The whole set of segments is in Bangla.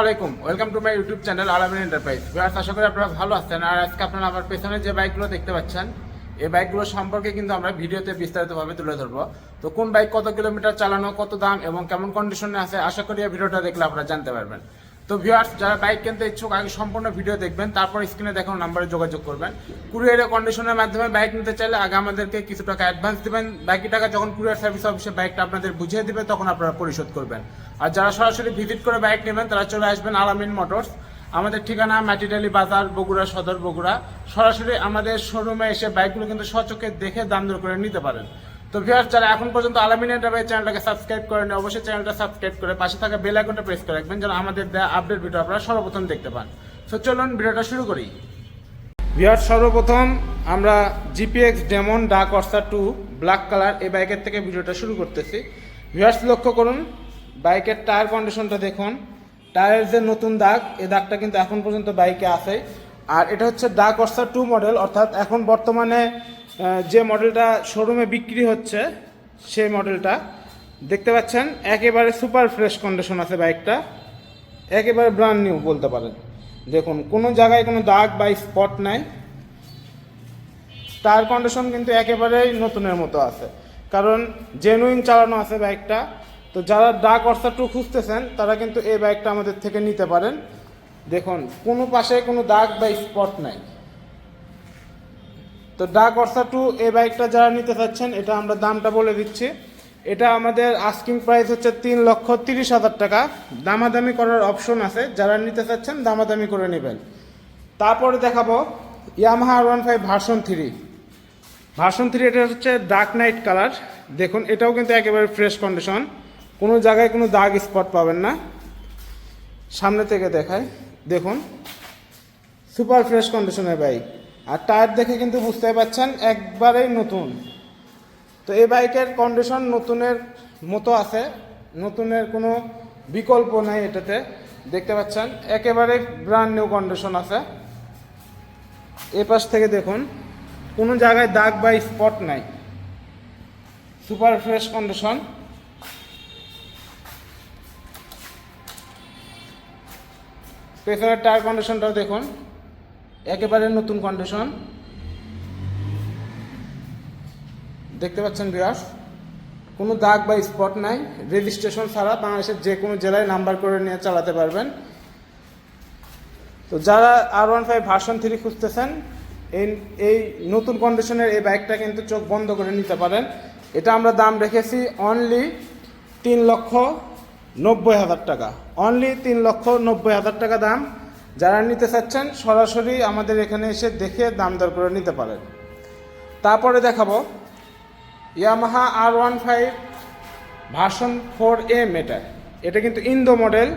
আলাইকুম welcome to my YouTube channel Alamin enterprise ব্যাস আশা করি আপনারা ভালো আছেন। আর আজকে আপনারা আমার পেছনে যে বাইকগুলো দেখতে পাচ্ছেন, এই বাইকগুলো সম্পর্কে কিন্তু আমরা ভিডিওতে বিস্তারিতভাবে তুলে ধরবো। তো কোন বাইক কত কিলোমিটার চালানো, কত দাম এবং কেমন কন্ডিশনে আছে, আশা করি এই ভিডিওটা দেখলে আপনারা জানতে পারবেন। তো ভিউয়ার্স যারা বাইক কিনতে ইচ্ছুক, আগে সম্পূর্ণ ভিডিও দেখবেন, তারপর স্ক্রিনে দেখানো নাম্বারে যোগাযোগ করবেন। কুরিয়ারের কন্ডিশনের মাধ্যমে বাইক নিতে চাইলে আগে আমাদেরকে কিছু টাকা অ্যাডভান্স দেবেন। বাকি টাকা যখন কুরিয়ার সার্ভিস অফিসে বাইকটা আপনাদের বুঝিয়ে দেবে, তখন আপনারা পরিশোধ করবেন। আর যারা সরাসরি ভিজিট করে বাইক নেবেন, তারা চলে আসবেন আলামিন মোটরস। আমাদের ঠিকানা মাটিডালি বাজার, বগুড়া সদর, বগুড়া। সরাসরি আমাদের শোরুমে এসে বাইকগুলো কিন্তু সচক্ষে দেখে দাম দর করে নিতে পারেন। তো ভিউয়ার্স যারা এখন পর্যন্ত আলামিন এন্টারপ্রাইজ চ্যানেলটাকে সাবস্ক্রাইব করেন অবশ্যই চ্যানেলটা সাবস্ক্রাইব করে পাশে থাকা বেল আইকনটা প্রেস করে রাখবেন, যেন আমাদের দেওয়া আপডেট ভিডিও আপনারা সর্বপ্রথম দেখতে পান। তো চলুন ভিডিওটা শুরু করি। ভিউয়ার্স সর্বপ্রথম আমরা জিপিএক্স ডেমন ডার্ক অর্সা টু ব্ল্যাক কালার এই বাইকের থেকে ভিডিওটা শুরু করতেছি। ভিউয়ার্স লক্ষ্য করুন বাইকের টায়ার কন্ডিশনটা দেখুন। টায়ারের যে নতুন দাগ এই দাগটা কিন্তু এখন পর্যন্ত বাইকে আছে। আর এটা হচ্ছে ডাক অর্সা টু মডেল অর্থাৎ এখন বর্তমানে যে মডেলটা শোরুমে বিক্রি হচ্ছে, সেই মডেলটা, দেখতে পাচ্ছেন, একেবারে সুপার ফ্রেশ কন্ডিশন আছে বাইকটা, একেবারে ব্র্যান্ড নিউ বলতে পারেন। দেখুন, কোনো জায়গায় কোনো দাগ বা স্পট নাই। টায়ার কন্ডিশন কিন্তু একেবারেই নতুনের মতো আছে। কারণ জেনুইন চালানো আছে বাইকটা, তো যারা ডাক অর্সা টু খুঁজতেছেন, তারা কিন্তু এই বাইকটা আমাদের থেকে নিতে পারেন। দেখুন, কোনো পাশে কোনো দাগ বা স্পট নাই। তো ডাক অর্সা টু এই বাইকটা যারা নিতে চাচ্ছেন, এটা আমরা দামটা বলে দিচ্ছি। এটা আমাদের আস্কিং প্রাইস হচ্ছে তিন লক্ষ তিরিশ হাজার টাকা। দামাদামি করার অপশন আছে। যারা নিতে চাচ্ছেন, দামাদামি করে নেবেন। তারপরে দেখাবো Yamaha R one five version three version three এটা হচ্ছে ডার্ক নাইট কালার দেখুন, এটাও কিন্তু একেবারে ফ্রেশ কন্ডিশন কোনো জায়গায় কোনো দাগ স্পট পাবেন না। সামনে থেকে দেখায় দেখুন সুপার ফ্রেশ কন্ডিশনের বাইক আর টায়ার দেখে কিন্তু বুঝতে পারছেন একবারেই নতুন। তো এই বাইকের কন্ডিশন নতুনের মতো আছে, নতুনের কোনো বিকল্প নাই এটাতে। দেখতে পাচ্ছেন, একেবারে ব্র্যান্ড নিউ কন্ডিশন আছে। এ পাশ থেকে দেখুন, কোনো জায়গায় দাগ বা স্পট নাই। সুপার ফ্রেশ কন্ডিশন পেছনের টায়ার কন্ডিশনটাও দেখুন। একেবারে নতুন কন্ডিশন দেখতে পাচ্ছেন বিরাস কোনো দাগ বা স্পট নাই। রেজিস্ট্রেশন ছাড়া বাংলাদেশের যে কোনো জেলায় নাম্বার করে নিয়ে চালাতে পারবেন। তো যারা R one five version three খুঁজতেছেন এই এই নতুন কন্ডিশনের এই বাইকটা কিন্তু চোখ বন্ধ করে নিতে পারেন। এটা আমরা দাম রেখেছি অনলি তিন লক্ষ নব্বই হাজার টাকা। অনলি তিন লক্ষ নব্বই হাজার টাকা দাম। যারা নিতে চাচ্ছেন, সরাসরি আমাদের এখানে এসে দেখে দাম দর করে নিতে পারেন। তারপরে দেখাবো, Yamaha R one five version four M এটা এটা কিন্তু ইন্দো মডেল,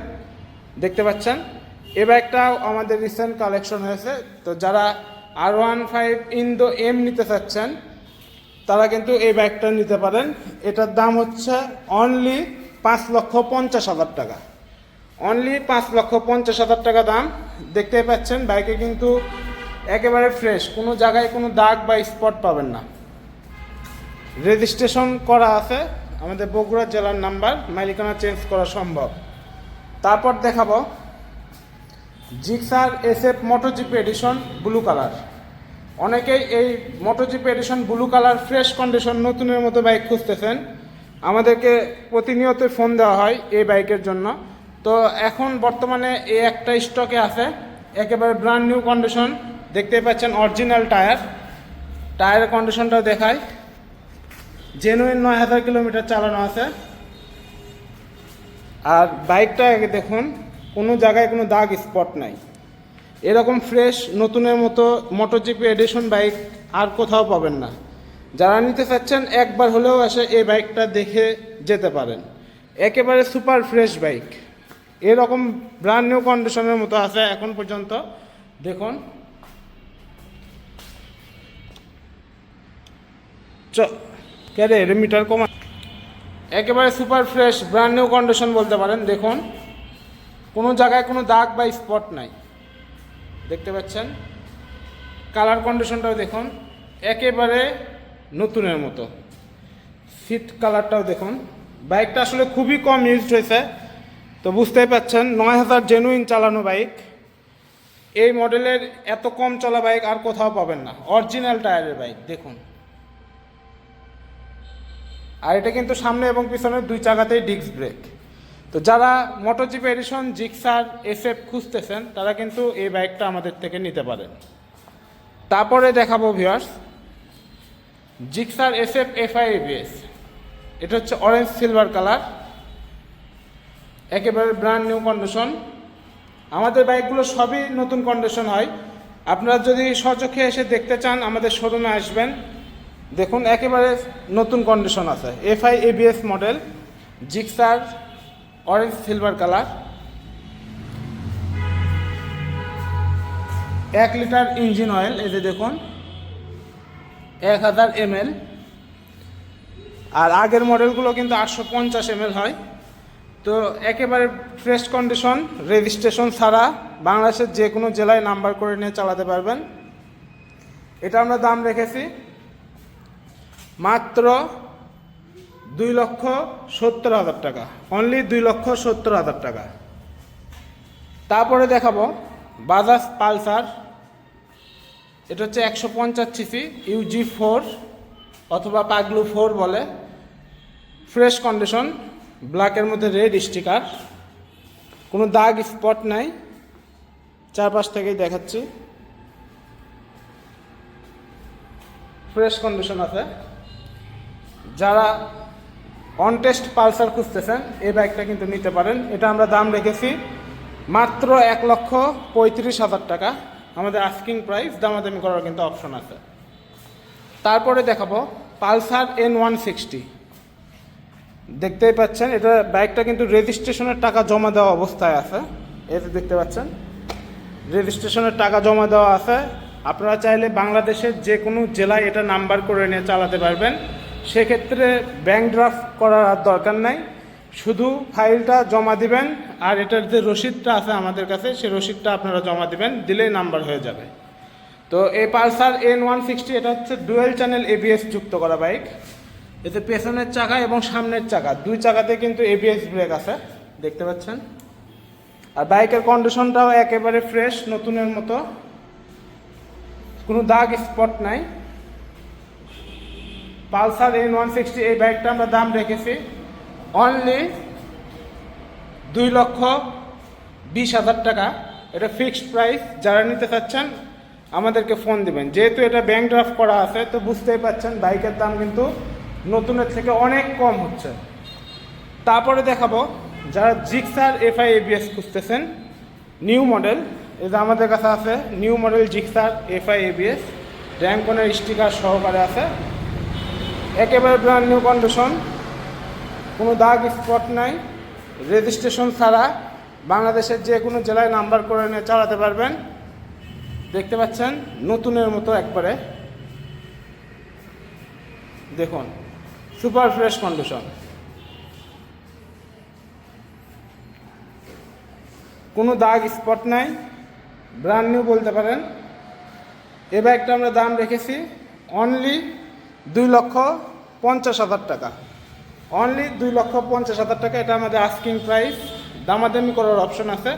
দেখতে পাচ্ছেন। এ বাইকটাও আমাদের রিসেন্ট কালেকশন হয়েছে। তো যারা R one five Indo M নিতে চাচ্ছেন, তারা কিন্তু এই বাইকটা নিতে পারেন। এটার দাম হচ্ছে অনলি পাঁচ লক্ষ পঞ্চাশ হাজার টাকা। অনলি পাঁচ লক্ষ পঞ্চাশ হাজার টাকা দাম। দেখতেই পাচ্ছেন, বাইকে কিন্তু একেবারে ফ্রেশ কোনো জায়গায় কোনো দাগ বা স্পট পাবেন না। রেজিস্ট্রেশন করা আছে। আমাদের বগুড়া জেলার নাম্বার মালিকানা চেঞ্জ করা সম্ভব। তারপর দেখাবো, Gixxer SF MotoGP edition blue colour অনেকেই এই MotoGP edition blue colour fresh condition নতুনের মতো বাইক খুঁজতেছেন। আমাদেরকে প্রতিনিয়ত ফোন দেওয়া হয় এই বাইকের জন্য। তো এখন বর্তমানে এই একটা স্টকে আছে, একেবারে ব্র্যান্ড নিউ কন্ডিশন দেখতেই পাচ্ছেন অরিজিনাল টায়ার টায়ারের কন্ডিশনটাও দেখায় জেনুইন নয় হাজার কিলোমিটার চালানো আছে। আর বাইকটা দেখুন, কোনো জায়গায় কোনো দাগ স্পট নাই। এরকম ফ্রেশ নতুনের মতো মোটোজিপি এডিশন বাইক আর কোথাও পাবেন না। যারা নিতে চাচ্ছেন, একবার হলেও এসে এই বাইকটা দেখে যেতে পারেন। একেবারে সুপার ফ্রেশ বাইক এরকম ব্র্যান্ড নিউ কন্ডিশনের মতো আছে এখন পর্যন্ত। দেখুন। রে এটা মিটার কমা একেবারে super fresh brand new condition বলতে পারেন। দেখুন। কোনো জায়গায় কোনো দাগ বা স্পট নাই। দেখতে পাচ্ছেন? কালার কন্ডিশনটাও দেখুন। একেবারে নতুনের মতো। সিট কালারটাও দেখুন। বাইকটা আসলে খুবই কম ইউজড হয়েছে। তো বুঝতেই পাচ্ছেন, নয় হাজার জেনুইন চালানো বাইক এই মডেলের এত কম চলা বাইক আর কোথাও পাবেন না। অরিজিনাল টায়ারের বাইক দেখুন। আর এটা কিন্তু সামনে এবং পিছনে দুই চাকাতেই ডিস্ক ব্রেক তো যারা মোটোজিপ এডিশন জিক্সার এসএফ খুঁজতেছেন, তারা কিন্তু এই বাইকটা আমাদের থেকে নিতে পারেন। তারপরে দেখাবো viewers Gixxer SF FI ABS এটা হচ্ছে অরেঞ্জ সিলভার কালার একেবারে ব্র্যান্ড নিউ কন্ডিশন আমাদের বাইকগুলো সবই নতুন কন্ডিশন হয়। আপনারা যদি সচক্ষে এসে দেখতে চান, আমাদের শোরুমে আসবেন। দেখুন, একেবারে নতুন কন্ডিশন আছে। FI ABS model Gixxer orange silver colour এক লিটার ইঞ্জিন অয়েল এই যে দেখুন। এক হাজার এমএল আর আগের মডেলগুলো কিন্তু আটশো পঞ্চাশ এমএল হয়। তো একেবারে ফ্রেশ কন্ডিশন রেজিস্ট্রেশন ছাড়া বাংলাদেশের যে কোনো জেলায় নাম্বার করে নিয়ে চালাতে পারবেন। এটা আমরা দাম রেখেছি মাত্র দুই লক্ষ সত্তর হাজার টাকা। অনলি দুই লক্ষ সত্তর হাজার টাকা। তারপরে দেখাবো বাজাজ পালসার এটা হচ্ছে একশো পঞ্চাশ সিসি ইউজি ফোর অথবা পাগলু ফোর বলে। ফ্রেশ কন্ডিশন ব্ল্যাকের মধ্যে রেড স্টিকার কোনো দাগ স্পট নাই। চারপাশ থেকেই দেখাচ্ছি। ফ্রেশ কন্ডিশন আছে। যারা অন টেস্ট পালসার খুঁজতেছেন, এই বাইকটা কিন্তু নিতে পারেন। এটা আমরা দাম রেখেছি মাত্র এক লক্ষ পঁয়ত্রিশ হাজার টাকা। আমাদের আস্কিং প্রাইস দামাদামি করার কিন্তু অপশন আছে। তারপরে দেখাবো পালসার এন ওয়ান সিক্সটি দেখতেই পাচ্ছেন, এটা বাইকটা কিন্তু রেজিস্ট্রেশনের টাকা জমা দেওয়া অবস্থায় আছে। এতে দেখতে পাচ্ছেন রেজিস্ট্রেশনের টাকা জমা দেওয়া আছে। আপনারা চাইলে বাংলাদেশের যে কোনো জেলায় এটা নাম্বার করে নিয়ে চালাতে পারবেন। সেক্ষেত্রে ব্যাংক ড্রাফট করার আর দরকার নাই। শুধু ফাইলটা জমা দিবেন, আর এটার যে রসিদটা আছে আমাদের কাছে সেই রসিদটা আপনারা জমা দিবেন, দিলেই নাম্বার হয়ে যাবে। তো এই পালসার এন ওয়ান সিক্সটি এটা হচ্ছে ডুয়েল চ্যানেল এবিএস যুক্ত করা বাইক এতে পেছনের চাকা এবং সামনের চাকা, দুই চাকাতে কিন্তু এবিএস ব্রেক আছে, দেখতে পাচ্ছেন? আর বাইকের কন্ডিশনটাও একেবারে ফ্রেশ নতুনের মতো। কোনো দাগ স্পট নাই। পালসার এন ওয়ান সিক্সটি এই বাইকটা আমরা দাম রেখেছি অনলি দুই লক্ষ বিশ হাজার টাকা। এটা ফিক্সড প্রাইস যারা নিতে চাচ্ছেন, আমাদেরকে ফোন দিবেন। যেহেতু এটা ব্যাংক ড্রাফট করা আছে, তো বুঝতেই পাচ্ছেন বাইকের দাম কিন্তু নতুনের থেকে অনেক কম হচ্ছে। তারপরে দেখাবো, যারা জিক্সার এফআই এবিএস খুঁজতেছেন, নিউ মডেল এটা আমাদের কাছে আছে new model Gixxer FI ABS, র্যাঙ্কনের sticker সহকারে আছে। একেবারে ব্র্যান্ড নিউ কন্ডিশন কোনো দাগ স্পট নাই রেজিস্ট্রেশন ছাড়া বাংলাদেশের যে কোনো জেলায় নাম্বার করে নিয়ে চালাতে পারবেন। দেখতে পাচ্ছেন, নতুনের মতো একবারে। দেখুন সুপার ফ্রেশ কন্ডিশন। কোনো দাগ স্পট নাই ব্র্যান্ড নিউ বলতে পারেন। এ ব্যাগটা আমরা দাম রেখেছি অনলি দুই লক্ষ পঞ্চাশ হাজার টাকা। অনলি দুই লক্ষ পঞ্চাশ হাজার টাকা, এটা আমাদের আস্কিং প্রাইস দামাদামি করার অপশন আছে।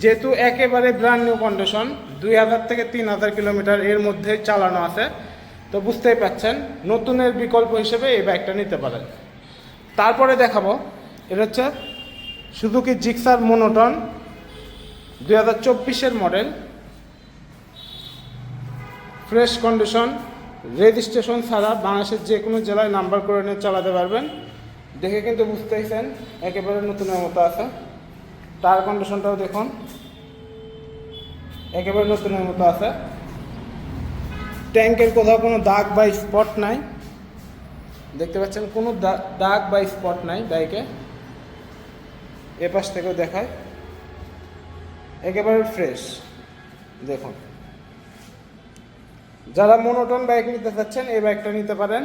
যেহেতু একেবারে ব্র্যান্ড নিউ কন্ডিশন দুই হাজার থেকে তিন হাজার কিলোমিটার এর মধ্যে চালানো আছে। তো বুঝতেই পাচ্ছেন, নতুনের বিকল্প হিসেবে এই বাইকটা নিতে পারেন। তারপরে দেখাবো, এটা হচ্ছে সুজুকি জিক্সার মোনোটন দুই হাজার চব্বিশের মডেল ফ্রেশ কন্ডিশন রেজিস্ট্রেশন ছাড়া বাংলাদেশের যে কোনো জেলায় নাম্বার করে নিয়ে চালাতে পারবেন। দেখে কিন্তু বুঝতেইছেন একেবারে নতুনের মতো আছে। টায়ার কন্ডিশনটাও দেখুন, একেবারে নতুনের মতো আছে। ট্যাঙ্কের কোথাও কোনো দাগ বা স্পট নাই। দেখতে পাচ্ছেন, কোনো দাগ বা স্পট নাই বাইকে। এ পাশ থেকেও দেখায়। একেবারে ফ্রেশ। দেখুন। যারা মনোটন বাইক নিতে চাচ্ছেন, এই বাইকটা নিতে পারেন।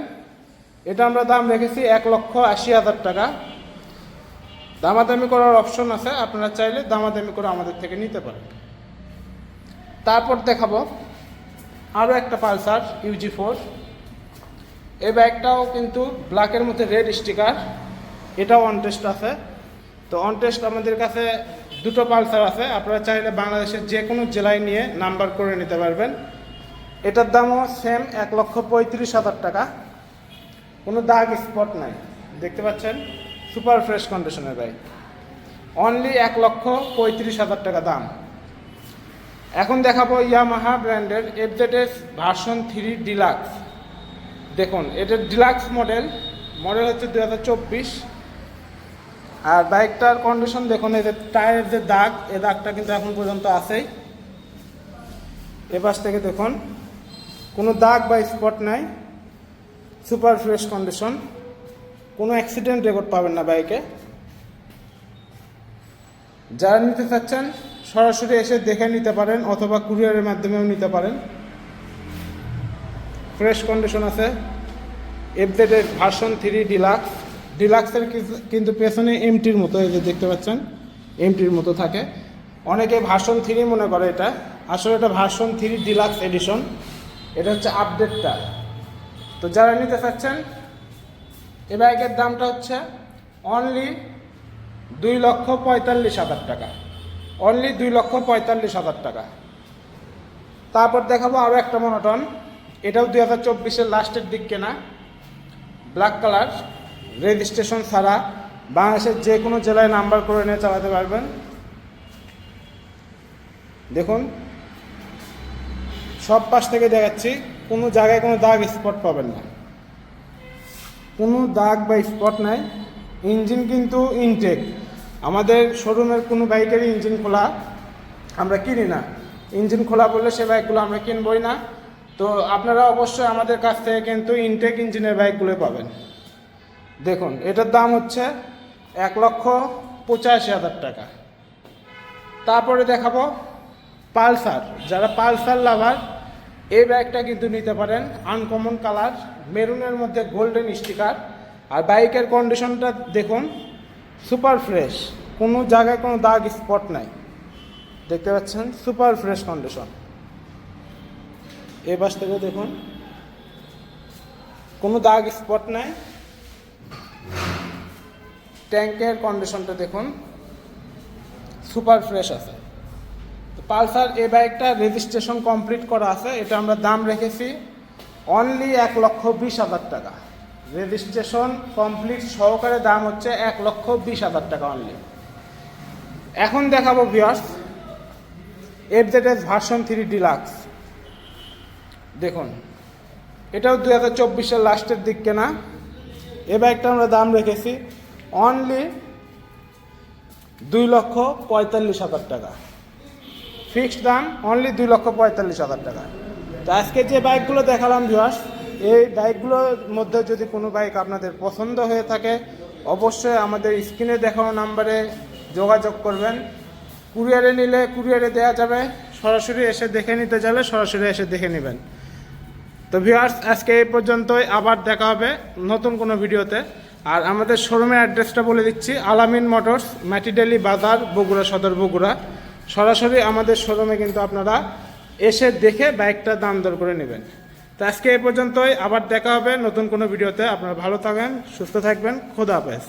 এটা আমরা দাম রেখেছি এক লক্ষ আশি হাজার টাকা। দামাদামি করার অপশন আছে, আপনারা চাইলে দামাদামি করে আমাদের থেকে নিতে পারেন। তারপর দেখাবো আরও একটা পালসার ইউজি ফোর এই ব্যাগটাও কিন্তু ব্ল্যাকের মধ্যে রেড স্টিকার এটাও অনটেস্ট আছে। তো অন টেস্ট আমাদের কাছে দুটো পালসার আছে। আপনারা চাইলে বাংলাদেশের যে কোনো জেলায় নিয়ে নাম্বার করে নিতে পারবেন। এটার দামও সেম এক লক্ষ পঁয়ত্রিশ হাজার টাকা। কোনো দাগ স্পট নাই। দেখতে পাচ্ছেন? সুপার ফ্রেশ কন্ডিশনের বাইক অনলি এক লক্ষ পঁয়ত্রিশ হাজার টাকা দাম। এখন দেখাবো ইয়ামাহা ব্র্যান্ডের এফজেডএস ভার্সন থ্রি ডিলাক্স। দেখুন, এটা ডিলাক্স মডেল। মডেল হচ্ছে দু হাজার চব্বিশ। আর বাইকটার কন্ডিশন দেখুন যে টায়ারের যে দাগ এ দাগটা কিন্তু এখন পর্যন্ত আছেই। এপাশ থেকে দেখুন, কোনো দাগ বা স্পট নাই। Super fresh condition. কোনো অ্যাক্সিডেন্ট রেকর্ড পাবেন না বাইকে। যারা নিতে চাচ্ছেন সরাসরি এসে দেখে নিতে পারেন অথবা কুরিয়ারের মাধ্যমেও নিতে পারেন। ফ্রেশ কন্ডিশন আছে। এফজেডের ভার্সন থ্রি ডিলাক্স ডিলাক্সের কিন্তু পেছনে এমটির মতো, এই যে দেখতে পাচ্ছেন এমটির মতো থাকে। অনেকে ভার্সন থ্রি মনে করে এটা। আসলে এটা ভার্সন থ্রি ডিলাক্স এডিশন এটা হচ্ছে আপডেটটা তো যারা নিতে চাচ্ছেন এ বাইকের দামটা হচ্ছে অনলি দুই লক্ষ পঁয়তাল্লিশ হাজার টাকা। অনলি দুই লক্ষ পঁয়তাল্লিশ হাজার টাকা। তারপর দেখাবো আরও একটা মনোটন এটাও দুই হাজার চব্বিশের লাস্টের দিক কেনা। ব্ল্যাক কালার রেজিস্ট্রেশন ছাড়া বাংলাদেশের যে কোনো জেলায় নাম্বার করে নিয়ে চালাতে পারবেন। দেখুন, সব পাশ থেকে দেখাচ্ছি, কোনো জায়গায় কোনো দাগ স্পট পাবেন না। কোনো দাগ বা স্পট নাই। ইঞ্জিন কিন্তু ইনটেক আমাদের শোরুমের কোনো বাইকেরই ইঞ্জিন খোলা আমরা কিনি না। ইঞ্জিন খোলা বললে সে বাইকগুলো আমরা কিনবই না। তো আপনারা অবশ্যই আমাদের কাছ থেকে কিন্তু ইনটেক ইঞ্জিনের বাইকগুলো পাবেন। দেখুন, এটার দাম হচ্ছে এক লক্ষ পঁচাশি হাজার টাকা। তারপরে দেখাবো পালসার। যারা পালসার লাভার, এই ব্যাগটা কিন্তু নিতে পারেন আনকমন কালার মেরুনের মধ্যে গোল্ডেন স্টিকার আর বাইকের কন্ডিশনটা দেখুন সুপার ফ্রেশ। কোনো জায়গায় কোনো দাগ স্পট নাই। দেখতে পাচ্ছেন? সুপার ফ্রেশ কন্ডিশন এ বাস থেকে দেখুন। কোনো দাগ স্পট নাই। ট্যাঙ্কের কন্ডিশনটা দেখুন। সুপার ফ্রেশ আছে। পালসার এই বাইকটা রেজিস্ট্রেশন কমপ্লিট করা আছে। এটা আমরা দাম রেখেছি অনলি এক লক্ষ বিশ হাজার টাকা। রেজিস্ট্রেশন কমপ্লিট সহকারে দাম হচ্ছে এক লক্ষ বিশ হাজার টাকা অনলি এখন দেখাবো viewers FZS version three deluxe দেখুন, এটাও দু হাজার চব্বিশের লাস্টের দিক কেনা। এ বাইকটা আমরা দাম রেখেছি অনলি দুই লক্ষ পঁয়তাল্লিশ হাজার টাকা। ফিক্সড দাম অনলি দুই লক্ষ পঁয়তাল্লিশ হাজার টাকা। তো আজকে যে বাইকগুলো দেখালাম ভিউয়ার্স এই বাইকগুলোর মধ্যে যদি কোনো বাইক আপনাদের পছন্দ হয়ে থাকে, অবশ্যই আমাদের স্ক্রিনে দেখানো নাম্বারে যোগাযোগ করবেন। কুরিয়ারে নিলে কুরিয়ারে দেওয়া যাবে, সরাসরি এসে দেখে নিতে চাইলে সরাসরি এসে দেখে নেবেন। তো ভিউয়ার্স, আজকে এই পর্যন্তই, আবার দেখা হবে নতুন কোনো ভিডিওতে। আর আমাদের শোরুমের অ্যাড্রেসটা বলে দিচ্ছি, আলামিন মোটরস, ম্যাটিডেলি বাজার, বগুড়া সদর, বগুড়া। সরাসরি আমাদের শোরুমে কিন্তু আপনারা এসে দেখে বাইকটা দাম দর করে নেবেন। আজকে এই পর্যন্তই, আবার দেখা হবে নতুন কোনো ভিডিওতে। আপনারা ভালো থাকেন, সুস্থ থাকবেন, খোদা হাফেজ।